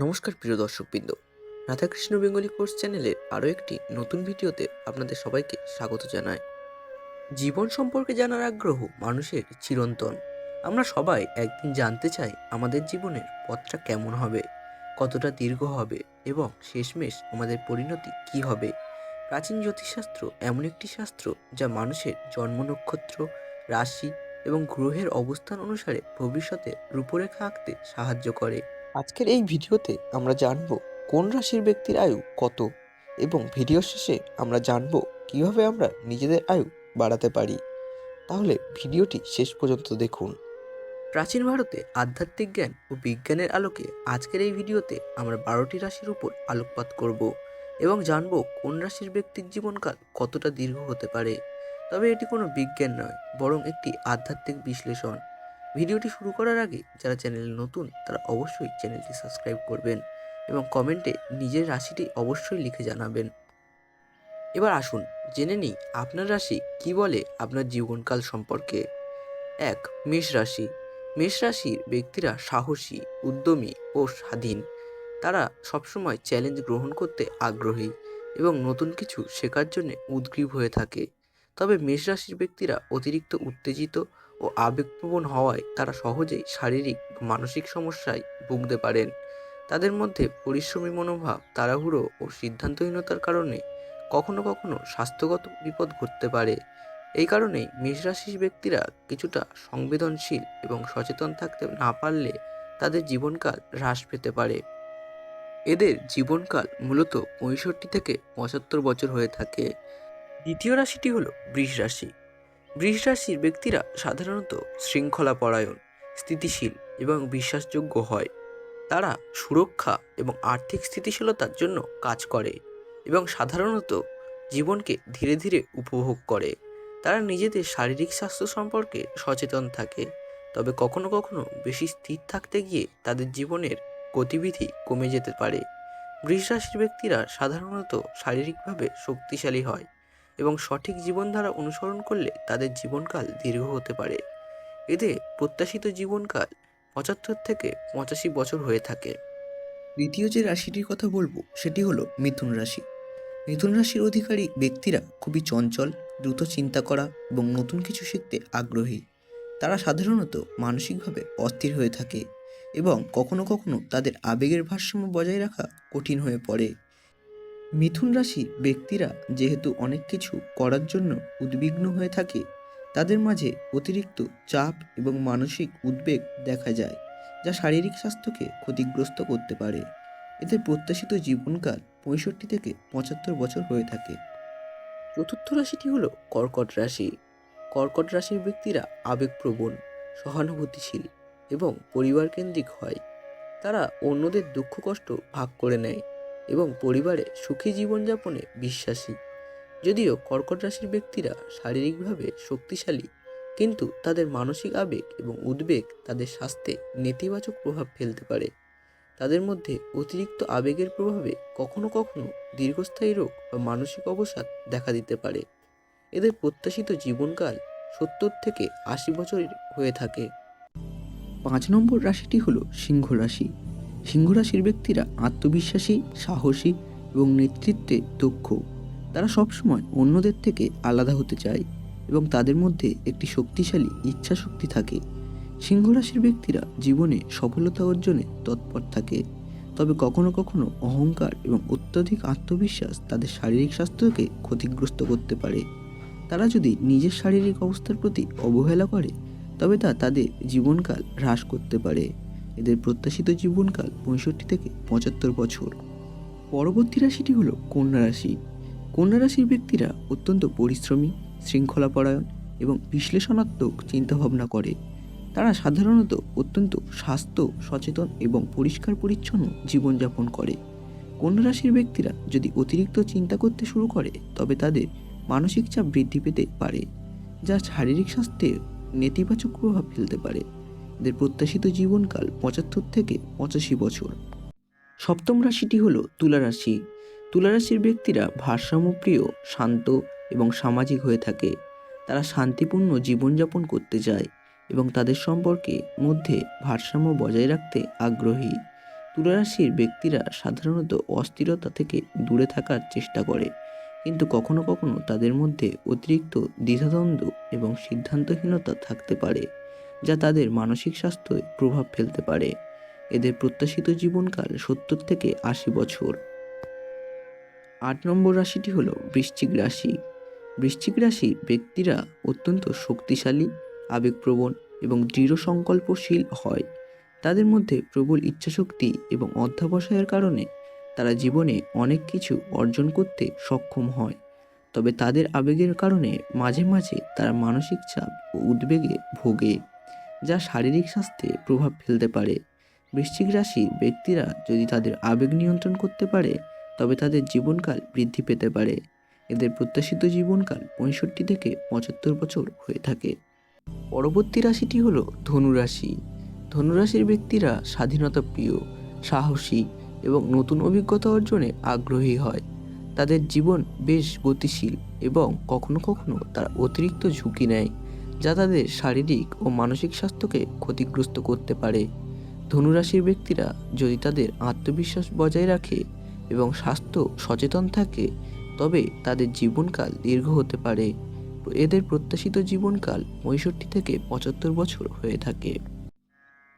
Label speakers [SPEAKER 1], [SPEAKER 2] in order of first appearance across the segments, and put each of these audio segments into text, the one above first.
[SPEAKER 1] নমস্কার প্রিয় দর্শকবৃন্দ। রাধাকৃষ্ণ বেঙ্গলি কোর্স চ্যানেলের আরও একটি নতুন ভিডিওতে আপনাদের সবাইকে স্বাগত জানাই। জীবন সম্পর্কে জানার আগ্রহ মানুষের চিরন্তন। আমরা সবাই একদিন জানতে চাই আমাদের জীবনের পথটা কেমন হবে, কতটা দীর্ঘ হবে এবং শেষমেশ আমাদের পরিণতি কি হবে। প্রাচীন জ্যোতিষশাস্ত্র এমন একটি শাস্ত্র যা মানুষের জন্ম নক্ষত্র, রাশি এবং গ্রহের অবস্থান অনুসারে ভবিষ্যতে রূপরেখা আঁকতে সাহায্য করে। আজকের এই ভিডিওতে আমরা জানব কোন রাশির ব্যক্তির আয়ু কত এবং ভিডিও শেষে আমরা জানব কীভাবে আমরা নিজেদের আয়ু বাড়াতে পারি। তাহলে ভিডিওটি শেষ পর্যন্ত দেখুন। প্রাচীন ভারতে আধ্যাত্মিক জ্ঞান ও বিজ্ঞানের আলোকে আজকের এই ভিডিওতে আমরা বারোটি রাশির উপর আলোকপাত করব এবং জানব কোন রাশির ব্যক্তির জীবনকাল কতটা দীর্ঘ হতে পারে। তবে এটি কোনো বিজ্ঞান নয়, বরং একটি আধ্যাত্মিক বিশ্লেষণ। ভিডিওটি শুরু করার আগে যারা চ্যানেলে নতুন, তারা অবশ্যই চ্যানেলটি সাবস্ক্রাইব করবেন এবং কমেন্টে নিজের রাশিটি অবশ্যই লিখে জানাবেন। এবার আসুন, জেনে নিই আপনার রাশি কি বলে আপনার জীবনকাল সম্পর্কে। এক, মেষ রাশি। মেষ রাশির ব্যক্তিরা সাহসী, উদ্যমী ও স্বাধীন। তারা সবসময় চ্যালেঞ্জ গ্রহণ করতে আগ্রহী এবং নতুন কিছু শেখার জন্য উদ্গ্রীব হয়ে থাকে। তবে মেষ রাশির ব্যক্তিরা অতিরিক্ত উত্তেজিত ও আবেগপ্রবণ হওয়ায় তারা সহজেই শারীরিক মানসিক সমস্যায় ভুগতে পারেন। তাদের মধ্যে পরিশ্রমী মনোভাব, তাড়াহুড়ো ও সিদ্ধান্তহীনতার কারণে কখনো কখনো স্বাস্থ্যগত বিপদ ঘটতে পারে। এই কারণেই মেষরাশির ব্যক্তিরা কিছুটা সংবেদনশীল এবং সচেতন থাকতে না পারলে তাদের জীবনকাল হ্রাস পেতে পারে। এদের জীবনকাল মূলত পঁয়ষট্টি থেকে পঁচাত্তর বছর হয়ে থাকে। দ্বিতীয় রাশিটি হলো বৃষ রাশি। বৃষ রাশির ব্যক্তিরা সাধারণত শৃঙ্খলা পরায়ণ স্থিতিশীল এবং বিশ্বাসযোগ্য হয়। তারা সুরক্ষা এবং আর্থিক স্থিতিশীলতার জন্য কাজ করে এবং সাধারণত জীবনকে ধীরে ধীরে উপভোগ করে। তারা নিজেদের শারীরিক স্বাস্থ্য সম্পর্কে সচেতন থাকে, তবে কখনো কখনো বেশি স্থির থাকতে গিয়ে তাদের জীবনের গতিবিধি কমে যেতে পারে। বৃষ রাশির ব্যক্তিরা সাধারণত শারীরিকভাবে শক্তিশালী হয় এবং সঠিক জীবনধারা অনুসরণ করলে তাদের জীবনকাল দীর্ঘ হতে পারে। এদের প্রত্যাশিত জীবনকাল পঁচাত্তর থেকে পঁচাশি বছর হয়ে থাকে। দ্বিতীয় যে রাশিটির কথা বলব, সেটি হলো মিথুন রাশি। মিথুন রাশির অধিকারী ব্যক্তিরা খুবই চঞ্চল, দ্রুত চিন্তা করা এবং নতুন কিছু শিখতে আগ্রহী। তারা সাধারণত মানসিকভাবে অস্থির হয়ে থাকে এবং কখনো কখনো তাদের আবেগের ভারসাম্য বজায় রাখা কঠিন হয়ে পড়ে। মিথুন রাশির ব্যক্তিরা যেহেতু অনেক কিছু করার জন্য উদ্বিগ্ন হয়ে থাকে, তাদের মাঝে অতিরিক্ত চাপ এবং মানসিক উদ্বেগ দেখা যায়, যা শারীরিক স্বাস্থ্যকে ক্ষতিগ্রস্ত করতে পারে। এদের প্রত্যাশিত জীবনকাল পঁয়ষট্টি থেকে পঁচাত্তর বছর হয়ে থাকে। চতুর্থ রাশিটি হলো কর্কট রাশি। কর্কট রাশির ব্যক্তিরা আবেগপ্রবণ, সহানুভূতিশীল এবং পরিবারকেন্দ্রিক হয়। তারা অন্যদের দুঃখ কষ্ট ভাগ করে নেয়। এবং পরিবারে সুখী জীবনযাপনে বিশ্বাসী। যদিও কর্কট রাশির ব্যক্তিরা শারীরিকভাবে শক্তিশালী, কিন্তু তাদের মানসিক আবেগ এবং উদ্বেগ তাদের স্বাস্থ্যে নেতিবাচক প্রভাব ফেলতে পারে। তাদের মধ্যে অতিরিক্ত আবেগের প্রভাবে কখনো কখনো দীর্ঘস্থায়ী রোগ বা মানসিক অবসাদ দেখা দিতে পারে। এদের প্রত্যাশিত জীবনকাল সত্তর থেকে আশি বছরের হয়ে থাকে। পাঁচ নম্বর রাশিটি হলো সিংহ রাশি। সিংহ রাশির ব্যক্তিরা আত্মবিশ্বাসী, সাহসী এবং নেতৃত্বে দক্ষ। তারা সবসময় অন্যদের থেকে আলাদা হতে চায় এবং তাদের মধ্যে একটি শক্তিশালী ইচ্ছা শক্তি থাকে। সিংহ রাশির ব্যক্তিরা জীবনে সফলতা অর্জনে তৎপর থাকে। তবে কখনো কখনো অহংকার এবং অত্যধিক আত্মবিশ্বাস তাদের শারীরিক স্বাস্থ্যকে ক্ষতিগ্রস্ত করতে পারে। তারা যদি নিজের শারীরিক অবস্থার প্রতি অবহেলা করে, তবে তা তাদের জীবনকাল হ্রাস করতে পারে। এদের প্রত্যাশিত জীবনকাল পঁয়ষট্টি থেকে পঁচাত্তর বছর। পরবর্তী রাশিটি হলো কন্যা রাশি। কন্যা রাশির ব্যক্তিরা অত্যন্ত পরিশ্রমী, শৃঙ্খলাপরায়ণ এবং বিশ্লেষণাত্মক চিন্তাভাবনা করে। তারা সাধারণত অত্যন্ত স্বাস্থ্য, সচেতন এবং পরিষ্কার পরিচ্ছন্ন জীবনযাপন করে। কন্যা রাশির ব্যক্তিরা যদি অতিরিক্ত চিন্তা করতে শুরু করে, তবে তাদের মানসিক চাপ বৃদ্ধি পেতে পারে, যা শারীরিক স্বাস্থ্যে নেতিবাচক প্রভাব ফেলতে পারে। এদের প্রত্যাশিত জীবনকাল পঁচাত্তর থেকে পঁচাশি বছর। সপ্তম রাশিটি হল তুলা রাশি। তুলা রাশির ব্যক্তিরা ভারসাম্যপ্রিয়, শান্ত এবং সামাজিক হয়ে থাকে। তারা শান্তিপূর্ণ জীবনযাপন করতে চায় এবং তাদের সম্পর্কে মধ্যে ভারসাম্য বজায় রাখতে আগ্রহী। তুলারাশির ব্যক্তিরা সাধারণত অস্থিরতা থেকে দূরে থাকার চেষ্টা করে, কিন্তু কখনো কখনো তাদের মধ্যে অতিরিক্ত দ্বিধাদ্বন্দ্ব এবং সিদ্ধান্তহীনতা থাকতে পারে। যা তাদের মানসিক স্বাস্থ্যে প্রভাব ফেলতে পারে। এদের প্রত্যাশিত জীবনকাল সত্তর থেকে আশি বছর। আট নম্বর রাশিটি হলো বৃশ্চিক রাশি। বৃশ্চিক রাশি ব্যক্তিরা অত্যন্ত শক্তিশালী, আবেগপ্রবণ এবং দৃঢ় সংকল্পশীল হয়। তাদের মধ্যে প্রবল ইচ্ছাশক্তি এবং অধ্যাবসায়ের কারণে তারা জীবনে অনেক কিছু অর্জন করতে সক্ষম হয়। তবে তাদের আবেগের কারণে মাঝে মাঝে তারা মানসিক চাপ ও উদ্বেগে ভোগে। যা শারীরিক স্বাস্থ্যে প্রভাব ফেলতে পারে। বৃশ্চিক রাশির ব্যক্তিরা যদি তাদের আবেগ নিয়ন্ত্রণ করতে পারে, তবে তাদের জীবনকাল বৃদ্ধি পেতে পারে। এদের প্রত্যাশিত জীবনকাল পঁয়ষট্টি থেকে পঁচাত্তর বছর হয়ে থাকে। পরবর্তী রাশিটি হল ধনুরাশি। ধনুরাশির ব্যক্তিরা স্বাধীনতা প্রিয়, সাহসী এবং নতুন অভিজ্ঞতা অর্জনে আগ্রহী হয়। তাদের জীবন বেশ গতিশীল এবং কখনো কখনো তারা অতিরিক্ত ঝুঁকি নেয়। যা তাদের শারীরিক ও মানসিক স্বাস্থ্যকে ক্ষতিগ্রস্ত করতে পারে। ধনুরাশির ব্যক্তিরা যদি তাদের আত্মবিশ্বাস বজায় রাখে এবং স্বাস্থ্য সচেতন থাকে, তবে তাদের জীবনকাল দীর্ঘ হতে পারে। এদের প্রত্যাশিত জীবনকাল পঁয়ষট্টি থেকে পঁচাত্তর বছর হয়ে থাকে।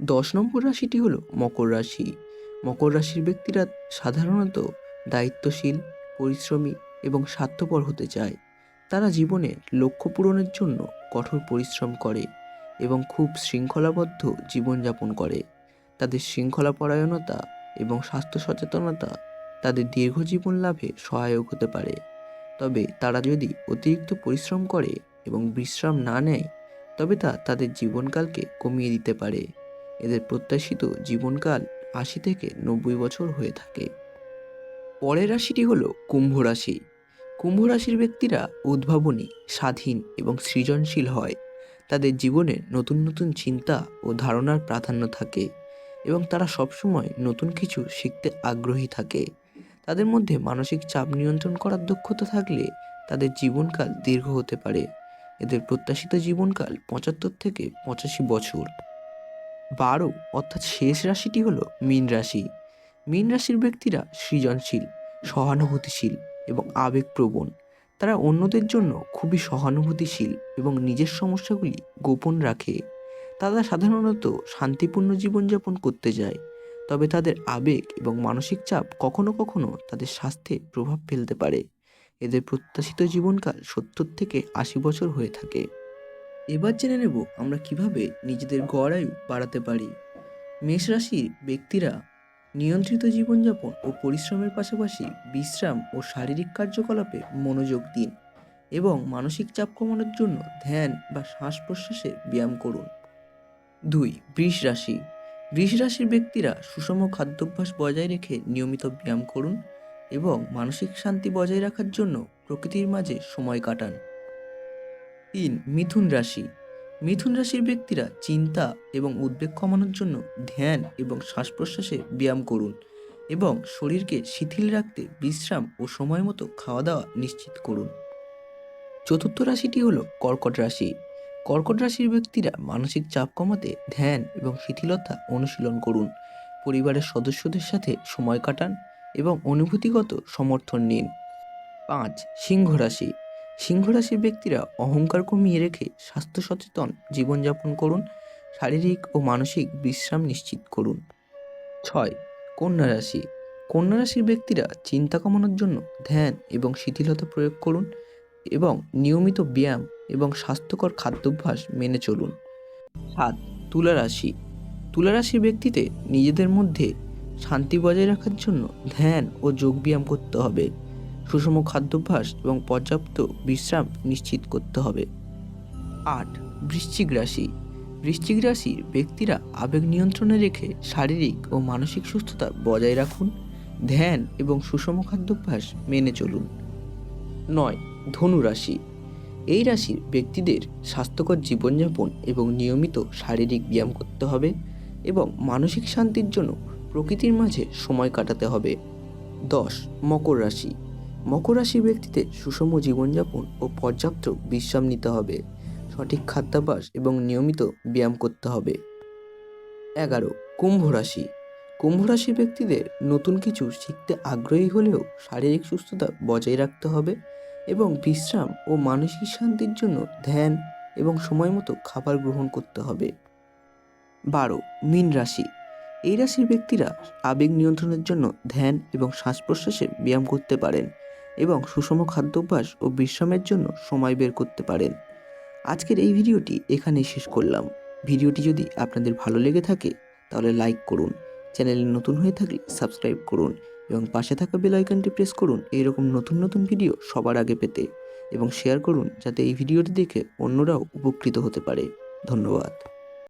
[SPEAKER 1] দশ নম্বর রাশিটি হলো মকর রাশি। মকর রাশির ব্যক্তিরা সাধারণত দায়িত্বশীল, পরিশ্রমী এবং স্বার্থপর হতে চায়। তারা জীবনে লক্ষ্য পূরণের জন্য কঠোর পরিশ্রম করে এবং খুব শৃঙ্খলাবদ্ধ জীবনযাপন করে। তাদের শৃঙ্খলা পরায়ণতা এবং স্বাস্থ্য সচেতনতা তাদের দীর্ঘ জীবন লাভে সহায়ক হতে পারে। তবে তারা যদি অতিরিক্ত পরিশ্রম করে এবং বিশ্রাম না নেয়, তবে তা তাদের জীবনকালকে কমিয়ে দিতে পারে। এদের প্রত্যাশিত জীবনকাল আশি থেকে নব্বই বছর হয়ে থাকে। পরের রাশিটি হলো কুম্ভ রাশি। কুম্ভ রাশির ব্যক্তিরা উদ্ভাবনী, স্বাধীন এবং সৃজনশীল হয়। তাদের জীবনে নতুন নতুন চিন্তা ও ধারণার প্রাধান্য থাকে এবং তারা সবসময় নতুন কিছু শিখতে আগ্রহী থাকে। তাদের মধ্যে মানসিক চাপ নিয়ন্ত্রণ করার দক্ষতা থাকলে তাদের জীবনকাল দীর্ঘ হতে পারে। এদের প্রত্যাশিত জীবনকাল পঁচাত্তর থেকে পঁচাশি বছর। বারো, অর্থাৎ শেষ রাশিটি হলো মীন রাশি। মীন রাশির ব্যক্তিরা সৃজনশীল, সহানুভূতিশীল এবং আবেগপ্রবণ। তারা অন্যদের জন্য খুবই সহানুভূতিশীল এবং নিজের সমস্যাগুলি গোপন রাখে। তারা সাধারণত শান্তিপূর্ণ জীবনযাপন করতে যায়, তবে তাদের আবেগ এবং মানসিক চাপ কখনো কখনো তাদের স্বাস্থ্যে প্রভাব ফেলতে পারে। এদের প্রত্যাশিত জীবনকাল সত্তর থেকে আশি বছর হয়ে থাকে। এবার জেনে নেব আমরা কীভাবে নিজেদের গড় আয়ু বাড়াতে পারি। মেষ রাশির ব্যক্তিরা নিয়ন্ত্রিত জীবনযাপন ও পরিশ্রমের পাশাপাশি বিশ্রাম ও শারীরিক কার্যকলাপে মনোযোগ দিন এবং মানসিক চাপ কমানোর জন্য ধ্যান বা শ্বাস প্রশ্বাসে ব্যায়াম করুন। দুই, বৃষ রাশি। বৃষ রাশির ব্যক্তিরা সুষম খাদ্যাভ্যাস বজায় রেখে নিয়মিত ব্যায়াম করুন এবং মানসিক শান্তি বজায় রাখার জন্য প্রকৃতির মাঝে সময় কাটান। তিন, মিথুন রাশি। মিথুন রাশির ব্যক্তিরা চিন্তা এবং উদ্বেগ কমানোর জন্য ধ্যান এবং শ্বাস প্রশ্বাসে ব্যায়াম করুন এবং শরীরকে শিথিল রাখতে বিশ্রাম ও সময় মতো খাওয়া দাওয়া নিশ্চিত করুন। চতুর্থ রাশিটি হলো কর্কট রাশি। কর্কট রাশির ব্যক্তিরা মানসিক চাপ কমাতে ধ্যান এবং শিথিলতা অনুশীলন করুন। পরিবারের সদস্যদের সাথে সময় কাটান এবং অনুভূতিগত সমর্থন নিন। পাঁচ, সিংহ রাশি। সিংহ রাশির ব্যক্তিরা অহংকার কমিয়ে রেখে স্বাস্থ্য সচেতন জীবনযাপন করুন, শারীরিক ও মানসিক বিশ্রাম নিশ্চিত করুন। ছয়, কন্যা রাশি। কন্যা রাশির ব্যক্তিরা চিন্তা কমানোর জন্য ধ্যান এবং শিথিলতা প্রয়োগ করুন এবং নিয়মিত ব্যায়াম এবং স্বাস্থ্যকর খাদ্যাভ্যাস মেনে চলুন। সাত, তুলা রাশি। তুলা রাশির ব্যক্তিতে নিজেদের মধ্যে শান্তি বজায় রাখার জন্য ধ্যান ও যোগব্যায়াম করতে হবে। সুষম খাদ্যাভ্যাস এবং পর্যাপ্ত বিশ্রাম নিশ্চিত করতে হবে। আট, বৃশ্চিক রাশি। বৃশ্চিক রাশির ব্যক্তিরা আবেগ নিয়ন্ত্রণে রেখে শারীরিক ও মানসিক সুস্থতা বজায় রাখুন, ধ্যান এবং সুষম খাদ্যাভ্যাস মেনে চলুন। নয়, ধনু রাশি। এই রাশির ব্যক্তিদের স্বাস্থ্যকর জীবনযাপন এবং নিয়মিত শারীরিক ব্যায়াম করতে হবে এবং মানসিক শান্তির জন্য প্রকৃতির মাঝে সময় কাটাতে হবে। দশ, মকর রাশি। মকর রাশির ব্যক্তিতে সুষম জীবনযাপন ও পর্যাপ্ত বিশ্রাম নিতে হবে। সঠিক খাদ্যাভ্যাস এবং নিয়মিত ব্যায়াম করতে হবে। এগারো, কুম্ভ রাশি। কুম্ভ রাশির ব্যক্তিদের নতুন কিছু শিখতে আগ্রহী হলেও শারীরিক সুস্থতা বজায় রাখতে হবে এবং বিশ্রাম ও মানসিক শান্তির জন্য ধ্যান এবং সময় মতো খাবার গ্রহণ করতে হবে। বারো, মীন রাশি। এই রাশির ব্যক্তিরা আবেগ নিয়ন্ত্রণের জন্য ধ্যান এবং শ্বাস প্রশ্বাসে ব্যায়াম করতে পারেন। এবং সুষম খাদ্যাভ্যাস ও বিশ্রামের জন্য সময় বের করতে পারেন। আজকের এই ভিডিওটি এখানেই শেষ করলাম। ভিডিওটি যদি আপনাদের ভালো লেগে থাকে, তাহলে লাইক করুন। চ্যানেলে নতুন হয়ে থাকলে সাবস্ক্রাইব করুন এবং পাশে থাকা বেল আইকনটি প্রেস করুন এইরকম নতুন নতুন ভিডিও সবার আগে পেতে এবং শেয়ার করুন যাতে এই ভিডিওটি দেখে অন্যরাও উপকৃত হতে পারে। ধন্যবাদ।